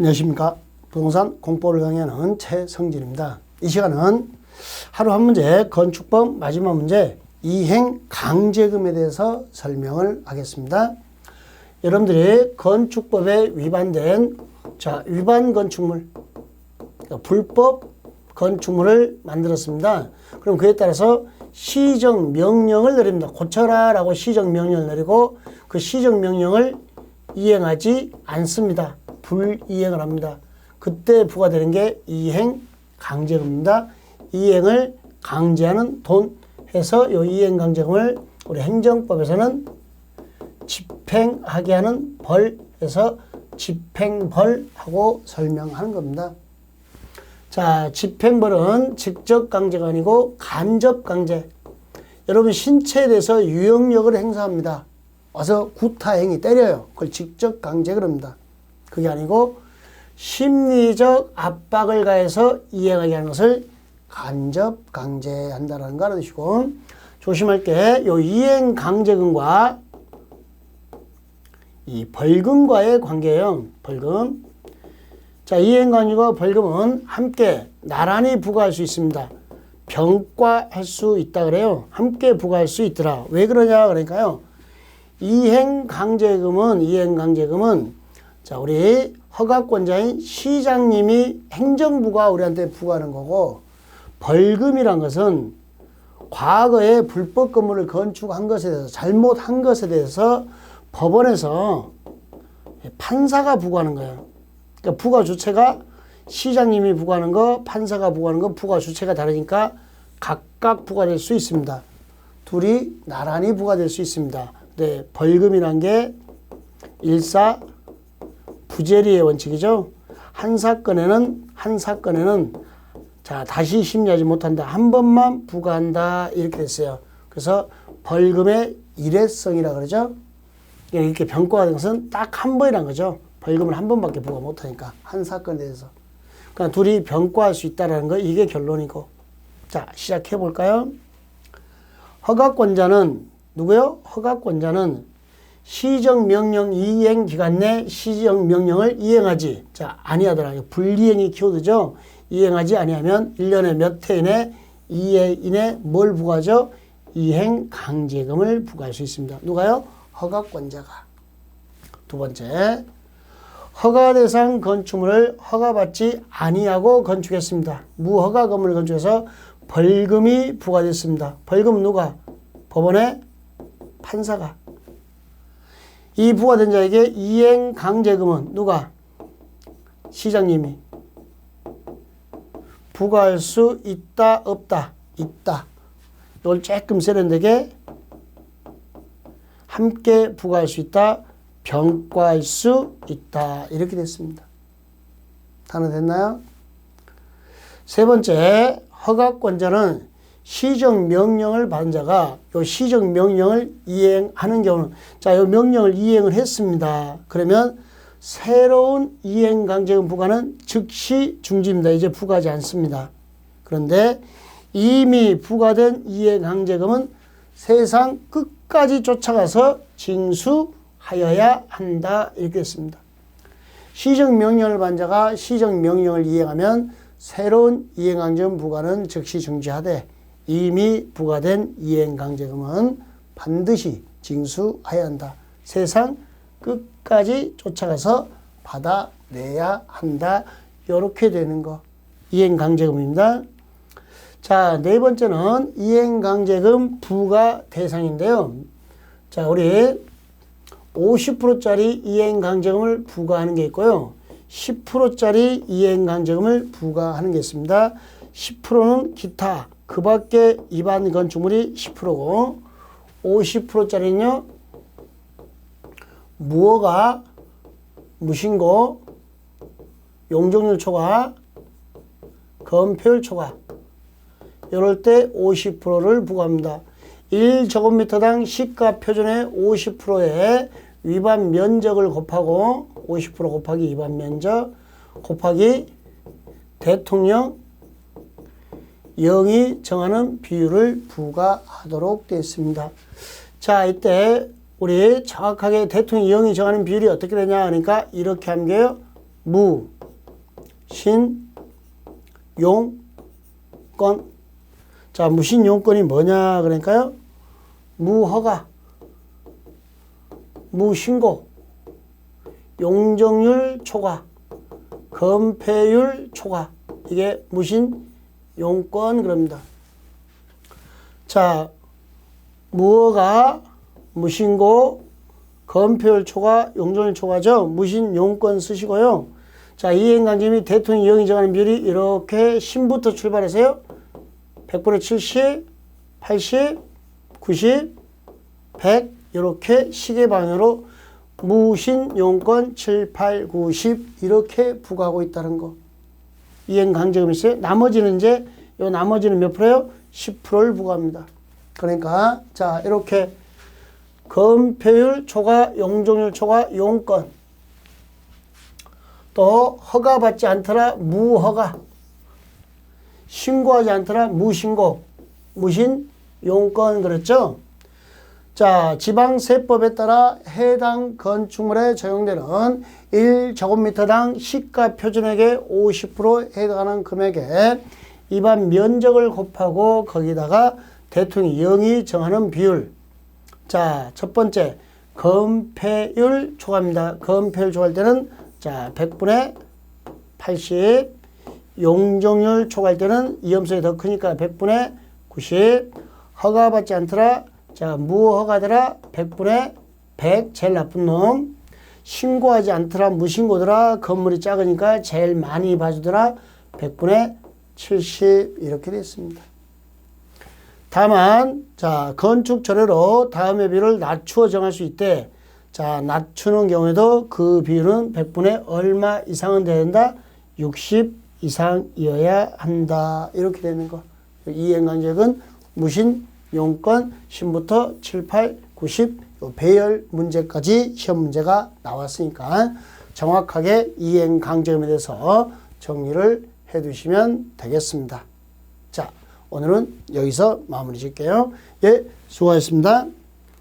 안녕하십니까. 부동산 공포를 강의하는 최성진입니다. 이 시간은 하루 한 문제 건축법 마지막 문제 이행 강제금에 대해서 설명을 하겠습니다. 여러분들이 건축법에 위반된 자 위반 건축물 그러니까 불법 건축물을 만들었습니다. 그럼 그에 따라서 시정 명령을 내립니다. 고쳐라라고 시정 명령을 내리고 그 시정 명령을 이행하지 않습니다. 불이행을 합니다. 그때 부과되는 게 이행 강제금입니다. 이행을 강제하는 돈 해서 이 이행 강제금을 우리 행정법에서는 집행하게 하는 벌에서 집행벌하고 설명하는 겁니다. 자, 집행벌은 직접 강제가 아니고 간접 강제. 여러분 신체에 대해서 유형력을 행사합니다. 와서 구타행위 때려요. 그걸 직접 강제 그럽니다. 그게 아니고 심리적 압박을 가해서 이행하게 하는 것을 간접 강제한다라는 거 알아두시고 조심할 게 요 이행 강제금과 이 벌금과의 관계예요. 벌금. 자, 이행관리와 벌금은 함께 나란히 부과할 수 있습니다. 병과할 수 있다 그래요. 함께 부과할 수 있더라. 왜 그러냐 그러니까요. 이행 강제금은 이행 강제금은 자 우리 허가권자인 시장님이 행정부가 우리한테 부과하는 거고 벌금이란 것은 과거에 불법 건물을 건축한 것에 대해서 잘못한 것에 대해서 법원에서 판사가 부과하는 거예요. 그러니까 부과 주체가 시장님이 부과하는 거, 판사가 부과하는 거, 부과 주체가 다르니까 각각 부과될 수 있습니다. 둘이 나란히 부과될 수 있습니다. 네, 벌금이란 게 일사 부재리의 원칙이죠. 한 사건에는 한 사건에는 자 다시 심리하지 못한다. 한 번만 부과한다 이렇게 됐어요. 그래서 벌금의 일회성이라 그러죠. 이렇게 병과가 된 것은 딱 한 번이란 거죠. 벌금을 한 번밖에 부과 못하니까 한 사건에 대해서. 그러니까 둘이 병과할 수 있다라는 거 이게 결론이고. 자 시작해 볼까요? 허가권자는 누구요? 허가권자는 시정명령 이행 기간 내 시정명령을 이행하지. 자, 아니하더라. 불이행이 키워드죠. 이행하지 아니하면 1년에 몇 해 이내 이해 이내 뭘 부과하죠? 이행 강제금을 부과할 수 있습니다. 누가요? 허가권자가. 두 번째. 허가 대상 건축물을 허가받지 아니하고 건축했습니다. 무허가 건물을 건축해서 벌금이 부과됐습니다. 벌금 누가? 법원의 판사가. 이 부과된 자에게 이행 강제금은 누가? 시장님이. 부과할 수 있다, 없다? 있다. 이걸 조금 세련되게 함께 부과할 수 있다, 병과할 수 있다. 이렇게 됐습니다. 단어 됐나요? 세 번째, 허가권자는 시정 명령을 받은 자가 요 시정 명령을 이행하는 경우는 자, 요 명령을 이행을 했습니다. 그러면 새로운 이행 강제금 부과는 즉시 중지입니다. 이제 부과하지 않습니다. 그런데 이미 부과된 이행 강제금은 세상 끝까지 쫓아가서 징수하여야 한다. 이렇게 했습니다. 시정 명령을 받은 자가 시정 명령을 이행하면 새로운 이행 강제금 부과는 즉시 중지하되 이미 부과된 이행강제금은 반드시 징수해야 한다. 세상 끝까지 쫓아가서 받아내야 한다. 이렇게 되는 거. 이행강제금입니다. 자, 네 번째는 이행강제금 부과 대상인데요. 자, 우리 50%짜리 이행강제금을 부과하는 게 있고요. 10%짜리 이행강제금을 부과하는 게 있습니다. 10%는 기타, 그 밖에 입안 건축물이 10%고 50%짜리는요. 무허가, 무신고, 용적률 초과, 건폐율 초과 이럴 때 50%를 부과합니다. 1제곱미터당 시가 표준의 50%의 위반 면적을 곱하고 50% 곱하기 위반 면적 곱하기 대통령 영이 정하는 비율을 부과하도록 되어 있습니다. 자, 이때 우리 정확하게 대통령 영이 정하는 비율이 어떻게 되냐 하니까 이렇게 하면 돼요. 무, 신, 용, 건. 자, 무신 용건이 뭐냐 그러니까요. 무허가, 무신고, 용적률 초과, 건폐율 초과. 이게 무신 용건 그럽니다. 자, 무허가, 무신고, 건폐율 초과, 용적률 초과죠. 무신 용건 쓰시고요. 자, 이행강점이 대통령 이용이 정하는 비율이 이렇게 신부터 출발해서요. 100분의 70, 80, 90, 100 이렇게 시계 방향으로 무신 용건 7, 8, 9, 10 이렇게 부과하고 있다는 거. 이행 강제금이 있어요. 나머지는 이제 요 나머지는 몇 프로요? 10%를 부과합니다. 그러니까 자 이렇게 건폐율 초과, 용적률 초과, 용건 또 허가받지 않더라 무허가 신고하지 않더라 무신고 무신 용건 그랬죠? 자, 지방세법에 따라 해당 건축물에 적용되는 1제곱미터당 시가 표준액의 50% 해당하는 금액에 입안 면적을 곱하고 거기다가 대통령이 정하는 비율. 자, 첫 번째 건폐율 초과입니다. 건폐율 초과할 때는 자, 100분의 80 용적률 초과할 때는 위험성이 더 크니까 100분의 90 허가받지 않더라 자, 무허가더라 100분의 100 제일 나쁜 놈. 신고하지 않더라 무신고더라 건물이 작으니까 제일 많이 봐주더라 100분의 70 이렇게 됐습니다. 다만 자 건축 조례로 다음의 비율을 낮추어 정할 수 있대. 자 낮추는 경우에도 그 비율은 100분의 얼마 이상은 된다. 60 이상이어야 한다. 이렇게 되는 거. 이행관적은 무신 용건 신부터 7, 8, 90 배열 문제까지 시험 문제가 나왔으니까 정확하게 이행 강점에 대해서 정리를 해 두시면 되겠습니다. 자, 오늘은 여기서 마무리 짓게요. 예, 수고하셨습니다.